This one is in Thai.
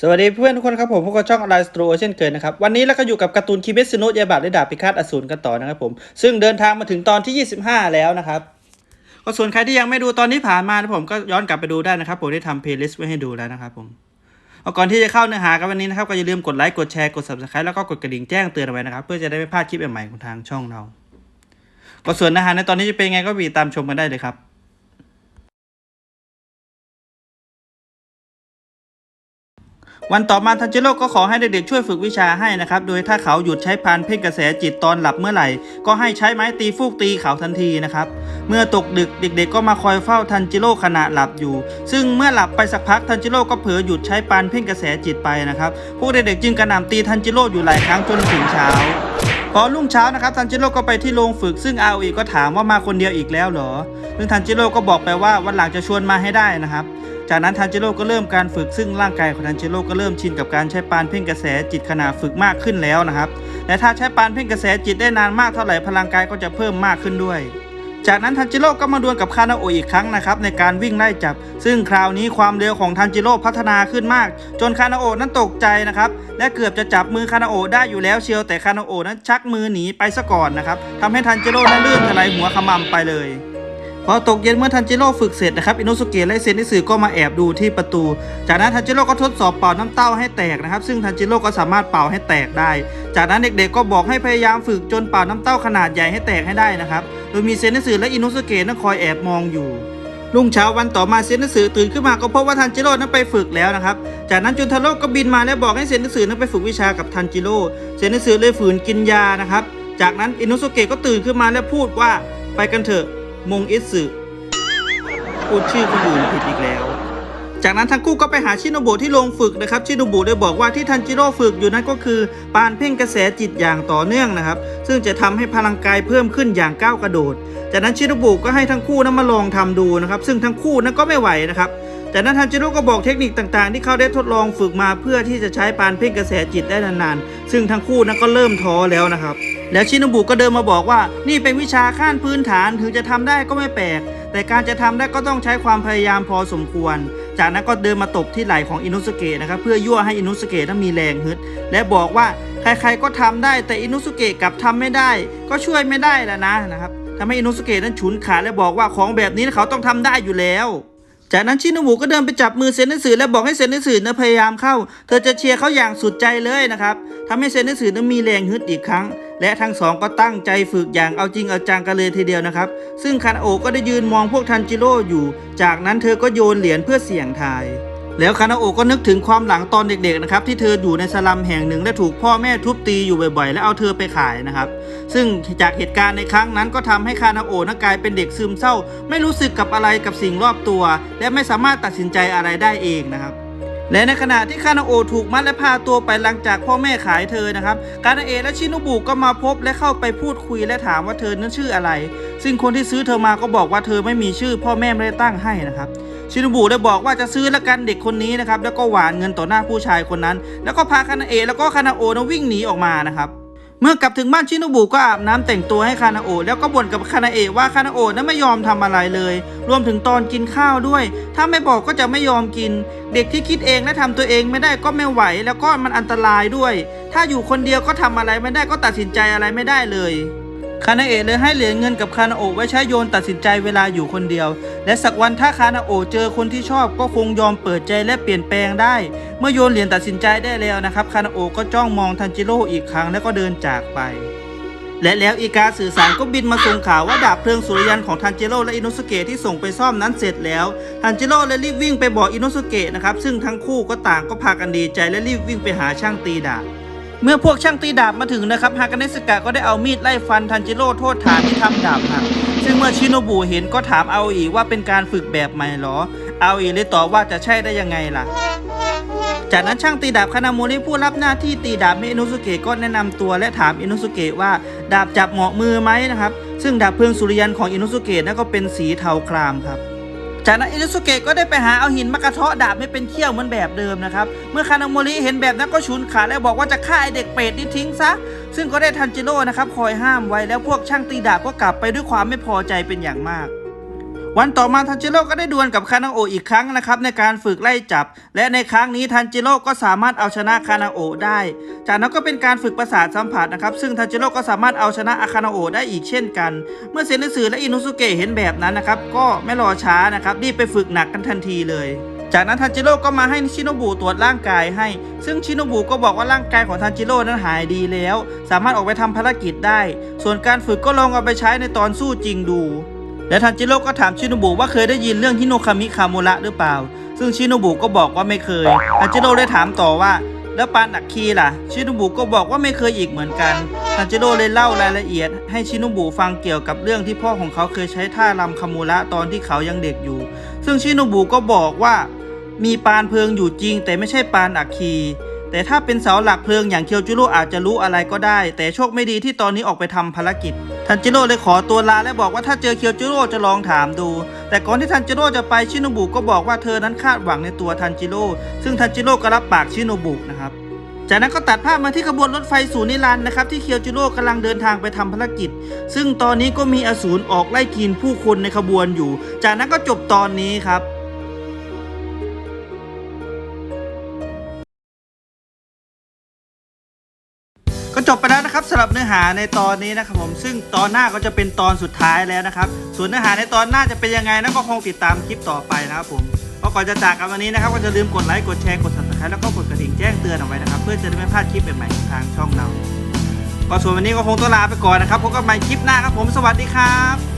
สวัสดีเพื่อนทุกคนครับผมพวกเราช่องออนไลน์สตรูเช่นเคยนะครับ วันนี้เราก็อยู่กับการ์ตูนคิเมสโนะยาบะและดาบพิฆาตอสูรกันต่อนะครับผม ซึ่งเดินทางมาถึงตอนที่ 25 แล้วนะครับ ก็ส่วนใครที่ยังไม่ดูตอนที่ผ่านมานะผมก็ย้อนกลับไปดูได้นะครับ ผมได้ทำเพลย์ลิสต์ไว้ให้ดูแล้วนะครับผมเอาก่อนที่จะเข้าเนื้อหากันวันนี้นะครับก็อย่าลืมกดไลค์กดแชร์กด subscribe แล้วก็กดกระดิ่งแจ้งเตือนเอาไว้นะครับเพื่อจะได้ไม่พลาดคลิปใหม่ๆของทางช่องเรา ก็ส่วนเนื้อหาในตอนนี้จะเป็นไงก็ไปตามชมกันได้เลยครับ วันต่อมาทันจิโร่ก็ขอให้เด็กๆช่วยฝึกวิชาให้นะครับ โดยถ้าเขาหยุดใช้พานเพ่งกระแสจิตตอนหลับเมื่อไหร่ ก็ให้ใช้ไม้ตีฟูกตีเขาทันทีนะครับ เมื่อตกดึกเด็ก ๆ ก็มาคอยเฝ้าทันจิโร่ขณะหลับอยู่ ซึ่งเมื่อหลับไปสักพักทันจิโร่ก็เผลอหยุดใช้ปานเพ่งกระแสจิตไปนะครับ พวกเด็กๆจึงกระหน่ำตีทันจิโร่อยู่หลายครั้งจนถึงเช้าพอรุ่งเช้านะครับทันจิโร่ก็ไปที่โรงฝึกซึ่งอาอีก็ถามว่ามาคนเดียวอีกแล้วเหรอ ซึ่งทันจิโร่ก็บอกไปว่าวันหลังจะชวนมาให้ได้นะครับ จากนั้นทันจิโร่ก็เริ่มการฝึกซึ่งร่างกายของทันจิโร่ก็เริ่มชินกับการใช้ปานเพ่งกระแสจิตขณะฝึกมากขึ้นแล้วนะครับและถ้าใช้ปานเพ่งกระแสจิตได้นานมากเท่าไหร่พลังกายก็จะเพิ่มมากขึ้นด้วย จากนั้นทันจิโร่ก็มาดวลกับคานาโออีกครั้งนะครับในการวิ่งไล่จับ ซึ่งคราวนี้ความเร็วของทันจิโร่พัฒนาขึ้นมาก จนคานาโอนั้นตกใจนะครับและเกือบจะจับมือคานาโอได้อยู่แล้วเชียวแต่คานาโอนั้นชักมือหนีไปซะก่อนนะครับทำให้ทันจิโร่นั้นลื่นถลายหัวขมำไปเลย พอตกเย็นเมื่อทันจิโร่ฝึกเสร็จนะครับอินโนสุเกะและเซนิสึก็มาแอบดูที่ประตู จากนั้นทันจิโร่ก็ทดสอบเป่าน้ำเต้าให้แตกนะครับ ซึ่งทันจิโร่ก็สามารถเป่าให้แตกได้ จากนั้นเด็กๆก็บอกให้พยายามฝึกจนเป่าน้ำเต้าขนาดใหญ่ให้แตกให้ได้นะครับ โดยมีเซนิสึและอินโนสุเกะนั้นคอยแอบมองอยู่รุ่งเช้าวันต่อมาเซนสึตื่นขึ้นมาก็พบว่าทันจิโร่นั้นไปฝึกแล้วนะครับ จากนั้นจุนทาโร่ก็บินมาและบอกให้เซนสึนั้นไปฝึกวิชากับทันจิโร่ เซนสึเลยฝืนกินยานะครับ จากนั้นอินโนสุเกะก็ตื่นขึ้นมาและพูดว่าไปกันเถอะ มงเอสึพูดชื่อคนอื่นผิดอีกแล้ว จากนั้นทั้งคู่ก็ไปหาชิโนบุที่โรงฝึกนะครับ ชิโนบุได้บอกว่าที่ทันจิโร่ฝึกอยู่นั้นก็คือ ปานเพ่งกระแสจิตอย่างต่อเนื่องนะครับ ซึ่งจะทำให้พลังกายเพิ่มขึ้นอย่างก้าวกระโดด จากนั้นชิโนบุก็ให้ทั้งคู่นั้นมาลองทำดูนะครับ ซึ่งทั้งคู่นั้นก็ไม่ไหวนะครับจากนั้นทันจิโร่ก็บอกเทคนิคต่างๆ ที่เขาได้ทดลองฝึกมาเพื่อที่จะใช้ปานเพ่งกระแสจิตได้นานๆ ซึ่งทั้งคู่นั้นก็เริ่มท้อแล้วนะครับ แล้วชินบุก็เดินมาบอกว่า นี่เป็นวิชาขั้นพื้นฐานถึงจะทำได้ก็ไม่แปลก แต่การจะทำได้ก็ต้องใช้ความพยายามพอสมควร จากนั้นก็เดินมาตบที่ไหล่ของอินุสเกะนะครับเพื่อยั่วให้อินุสเกะนั้นมีแรงฮึดและบอกว่าใครๆก็ทำได้แต่อินุสเกะกลับทำไม่ได้ ก็ช่วยไม่ได้แล้วนะนะครับทำให้อินุสเกะนั้นฉุนขาดและบอกว่าของแบบนี้เขาต้องทำได้อยู่แล้ว จากนั้นชินบุก็เดินไปจับมือเซนนิสือและบอกให้เซนนิสือนะพยายามเข้า เธอจะเชียร์เขาอย่างสุดใจเลยนะครับทำให้เซนนิสือนั้นมีแรงฮึดอีกครั้ง และทั้งสองก็ตั้งใจฝึกอย่างเอาจริงเอาจังกันเลยทีเดียวนะครับ ซึ่งคานาโอก็ได้ยืนมองพวกทันจิโร่อยู่ จากนั้นเธอก็โยนเหรียญเพื่อเสี่ยงทาย แล้วคานาโอก็นึกถึงความหลังตอนเด็กๆนะครับที่เธออยู่ในสลัมแห่งหนึ่ง และถูกพ่อแม่ทุบตีอยู่บ่อยๆ และเอาเธอไปขายนะครับ ซึ่งจากเหตุการณ์ในครั้งนั้นก็ทำให้คานาโอะนั้นกลายเป็นเด็กซึมเศร้า ไม่รู้สึกกับอะไรกับสิ่งรอบตัว และไม่สามารถตัดสินใจอะไรได้เองนะครับ และในขณะที่คานาโอถูกมัดและพาตัวไปหลังจากพ่อแม่ขายเธอนะครับ คานาเอะและชินุบุก็มาพบและเข้าไปพูดคุยและถามว่าเธอนั้นชื่ออะไร ซึ่งคนที่ซื้อเธอมาก็บอกว่าเธอไม่มีชื่อ พ่อแม่ไม่ได้ตั้งให้นะครับ ชินุบุได้บอกว่าจะซื้อละกันเด็กคนนี้นะครับแล้วก็หวานเงินต่อหน้าผู้ชายคนนั้น แล้วก็พาคานาเอะแล้วก็คานาโอนะวิ่งหนีออกมานะครับ เมื่อกลับถึงบ้านชิโนบุก็อาบน้ำแต่งตัวให้คานาโอแล้วก็บ่นกับคานาเอะว่าคานาโอนั้นไม่ยอมทำอะไรเลย รวมถึงตอนกินข้าวด้วย ถ้าไม่บอกก็จะไม่ยอมกิน เด็กที่คิดเองและทำตัวเองไม่ได้ก็ไม่ไหว แล้วก็มันอันตรายด้วย ถ้าอยู่คนเดียวก็ทำอะไรไม่ได้ก็ตัดสินใจอะไรไม่ได้เลย คานาเอะเลยให้เหรียญเงินกับคานาโอะไว้ใช้โยนตัดสินใจเวลาอยู่คนเดียว และสักวันถ้าคานาโอะเจอคนที่ชอบก็คงยอมเปิดใจและเปลี่ยนแปลงได้ เมื่อโยนเหรียญตัดสินใจได้แล้วนะครับคานาโอะก็จ้องมองทันจิโร่อีกครั้งแล้วก็เดินจากไปและแล้วอีกาสื่อสารก็บินมาส่งข่าวว่าดาบเพลิงสุริยันของทันจิโร่และอินุสเกะที่ส่งไปซ่อมนั้นเสร็จแล้วทันจิโร่เลยรีบวิ่งไปบอกอินุสเกะนะครับซึ่งทั้งคู่ก็ต่างก็พากันดีใจและรีบวิ่งไปหาช่างตีดาบ เมื่อพวกช่างตีดาบมาถึงนะครับฮากาเนสกะก็ได้เอามีดไล่ฟันทันจิโร่โทษฐานที่ทำดาบหักซึ่งเมื่อชิโนบุเห็นก็ถามเอาอีว่าเป็นการฝึกแบบใหม่หรอ เอาอีเลยตอบว่าจะใช่ได้ยังไงล่ะ จากนั้นช่างตีดาบคานาโมริผู้รับหน้าที่ตีดาบให้อินุสุเกะก็แนะนำตัวและถามอินุสุเกะว่าดาบจับเหมาะมือไหมนะครับ ซึ่งดาบเพลิงสุริยันของอินุสุเกะนั่นก็เป็นสีเทาครามครับ จากนั้นอินุสุเกะก็ได้ไปหาเอาหินมากระเทาะดาบให้เป็นเขี้ยวเหมือนแบบเดิมนะครับ เมื่อคานาโมริเห็นแบบนั้นก็ฉุนขาและบอกว่าจะฆ่าไอเด็กเปรตนี่ทิ้งซะ ซึ่งก็ได้ทันจิโร่นะครับคอยห้ามไว้แล้วพวกช่างตีดาบก็กลับไปด้วยความไม่พอใจเป็นอย่างมาก วันต่อมาทันจิโร่ก็ได้ดวลกับคานาโอะอีกครั้งนะครับในการฝึกไล่จับ และในครั้งนี้ทันจิโร่ก็สามารถเอาชนะคานาโอะได้ จากนั้นก็เป็นการฝึกประสาทสัมผัสนะครับซึ่งทันจิโร่ก็สามารถเอาชนะอาคานาโอะได้อีกเช่นกัน เมื่อเซนสึและอินุสุเกะเห็นแบบนั้นนะครับก็ไม่รอช้านะครับรีบไปฝึกหนักกันทันทีเลยจากนั้นทันจิโร่ก็มาให้ชิโนบุตรวจร่างกายให้ ซึ่งชิโนบุก็บอกว่าร่างกายของทันจิโร่นั้นหายดีแล้ว สามารถออกไปทำภารกิจได้ ส่วนการฝึกก็ลองเอาไปใช้ในตอนสู้จริงดู และทันจิโร่ก็ถามชิโนบุว่าเคยได้ยินเรื่องฮิโนคามิคาโมระหรือเปล่า ซึ่งชิโนบุก็บอกว่าไม่เคย ทันจิโร่ได้ถามต่อว่า แล้วปานอักคีล่ะ ชิโนบุก็บอกว่าไม่เคยอีกเหมือนกัน ทันจิโร่เลยเล่ารายละเอียด ให้ชิโนบุฟังเกี่ยวกับเรื่องที่พ่อของเขาเคยใช้ท่ารำคาโมระตอนที่เขายังเด็กอยู่ ซึ่งชิโนบุก็บอกว่ามีปานเพลิงอยู่จริง แต่ไม่ใช่ปานอัคคีแต่ถ้าเป็นเสาหลักเพลิงอย่างเคียวจูโร่อาจจะรู้อะไรก็ได้ แต่โชคไม่ดีที่ตอนนี้ออกไปทำภารกิจ ทันจิโร่เลยขอตัวลาและบอกว่าถ้าเจอเคียวจูโร่จะลองถามดู แต่ก่อนที่ทันจิโร่จะไปชิโนบุก็บอกว่าเธอนั้นคาดหวังในตัวทันจิโร่ซึ่งทันจิโร่ก็รับปากชิโนบุนะครับจากนั้นก็ตัดภาพมาที่ขบวนรถไฟสู่นิรันดร์นะครับที่เคียวจูโร่กำลังเดินทางไปทำภารกิจ ซึ่งตอนนี้ก็มีอสูรออกไล่กินผู้คนในขบวนอยู่ จากนั้นก็จบตอนนี้ครับ จบไปแล้วนะครับสำหรับเนื้อหาในตอนนี้นะครับผมซึ่งตอนหน้าก็จะเป็นตอนสุดท้ายแล้วนะครับ ส่วนเนื้อหาในตอนหน้าจะเป็นยังไงนะก็คงติดตามคลิปต่อไปนะครับผมก็ก่อนจะจากกันวันนี้นะครับก็จะลืมกดไลค์กดแชร์กด subscribe แล้วก็กดกระดิ่งแจ้งเตือนเอาไว้นะครับ เพื่อจะได้ไม่พลาดคลิปใหม่ๆของทางช่องเราก็ส่วนวันนี้ก็คงต้องลาไปก่อนนะครับพบกันใหม่คลิปหน้าครับผมสวัสดีครับ